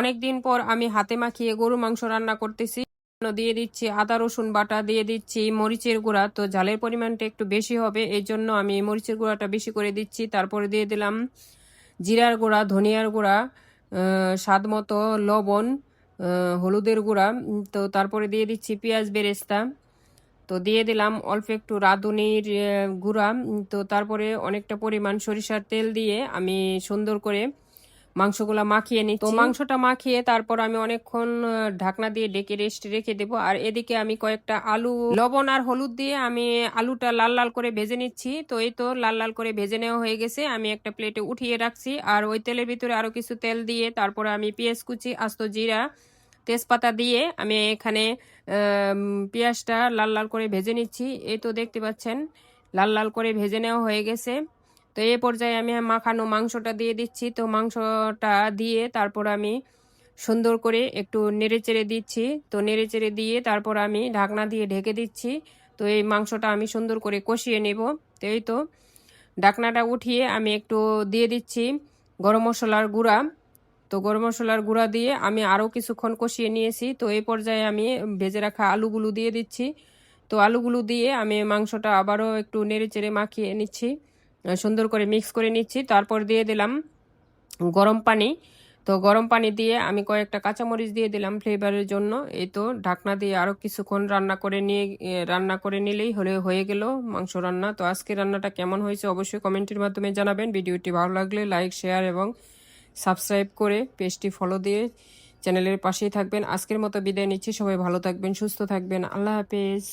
অনেকদিন পর আমি হাতে মাখিয়ে গরু মাংস রান্না করতেছি। দিয়ে দিচ্ছি আদা, রসুন বাটা, দিয়ে দিচ্ছি মরিচের গুঁড়া। তো ঝালের পরিমাণটা একটু বেশি হবে, এই জন্য আমি মরিচের গুঁড়াটা বেশি করে দিচ্ছি। তারপরে দিয়ে দিলাম জিরার গুঁড়া, ধনিয়ার গুঁড়া স্বাদ মতো লবণ হলুদের গুঁড়া। তো তারপরে দিয়ে দিচ্ছি পেঁয়াজ বেরেস্তা। তো দিয়ে দিলাম অল্প একটু রাঁধুনির গুঁড়া। তো তারপরে অনেকটা পরিমাণ সরিষার তেল দিয়ে আমি সুন্দর করে মাংসগুলা মাখিয়ে নিচ্ছি। তো মাংসটা মাখিয়ে তারপর আমি অনেকক্ষণ ঢাকনা দিয়ে ডেকে রেস্ট রেখে দেবো। আর এদিকে আমি কয়েকটা আলু লবণ আর হলুদ দিয়ে আমি আলুটা লাল লাল করে ভেজে নিচ্ছি। তো এই তো লাল লাল করে ভেজে নেওয়া হয়ে গেছে। আমি একটা প্লেটে উঠিয়ে রাখছি। আর ওই তেলের ভিতরে আরও কিছু তেল দিয়ে তারপরে আমি পেঁয়াজ কুচি আস্ত জিরা তেজপাতা দিয়ে আমি এখানে পেঁয়াজটা লাল লাল করে ভেজে নিচ্ছি। এই তো দেখতে পাচ্ছেন লাল লাল করে ভেজে নেওয়া হয়ে গেছে। তো এই পর্যায়ে আমি মাখানো মাংসটা দিয়ে দিচ্ছি। তো মাংসটা দিয়ে তারপর আমি সুন্দর করে একটু নেড়েচেড়ে দিচ্ছি। তো নেড়েচেড়ে দিয়ে তারপর আমি ঢাকনা দিয়ে ঢেকে দিচ্ছি। তো এই মাংসটা আমি সুন্দর করে কষিয়ে নেব। তো এই তো ঢাকনাটা উঠিয়ে আমি একটু দিয়ে দিচ্ছি গরম মশলার গুঁড়া। তো গরম মশলার গুঁড়া দিয়ে আমি আরও কিছুক্ষণ কষিয়ে নিয়েছি। তো এই পর্যায়ে আমি ভেজে রাখা আলুগুলো দিয়ে দিচ্ছি। তো আলুগুলো দিয়ে আমি মাংসটা আবারও একটু নেড়ে চেড়ে মাখিয়ে নিচ্ছি। সুন্দর করে মিক্স করে নিচ্ছি। তারপর দিয়ে দিলাম গরম পানি। তো গরম পানি দিয়ে আমি কয়েকটা কাঁচামরিচ দিয়ে দিলাম ফ্লেভারের জন্য। এই তো ঢাকনা দিয়ে আরও কিছুক্ষণ রান্না করে নিয়ে রান্না করে নিলেই হলে হয়ে গেল মাংস রান্না। তো আজকে রান্নাটা কেমন হয়েছে অবশ্যই কমেন্টের মাধ্যমে জানাবেন। ভিডিওটি ভালো লাগলে লাইক শেয়ার এবং সাবস্ক্রাইব করে পেজটি ফলো দিয়ে চ্যানেলের পাশেই থাকবেন। আজকের মতো বিদায় নিচ্ছি। সবাই ভালো থাকবেন, সুস্থ থাকবেন। আল্লাহ হাফেজ।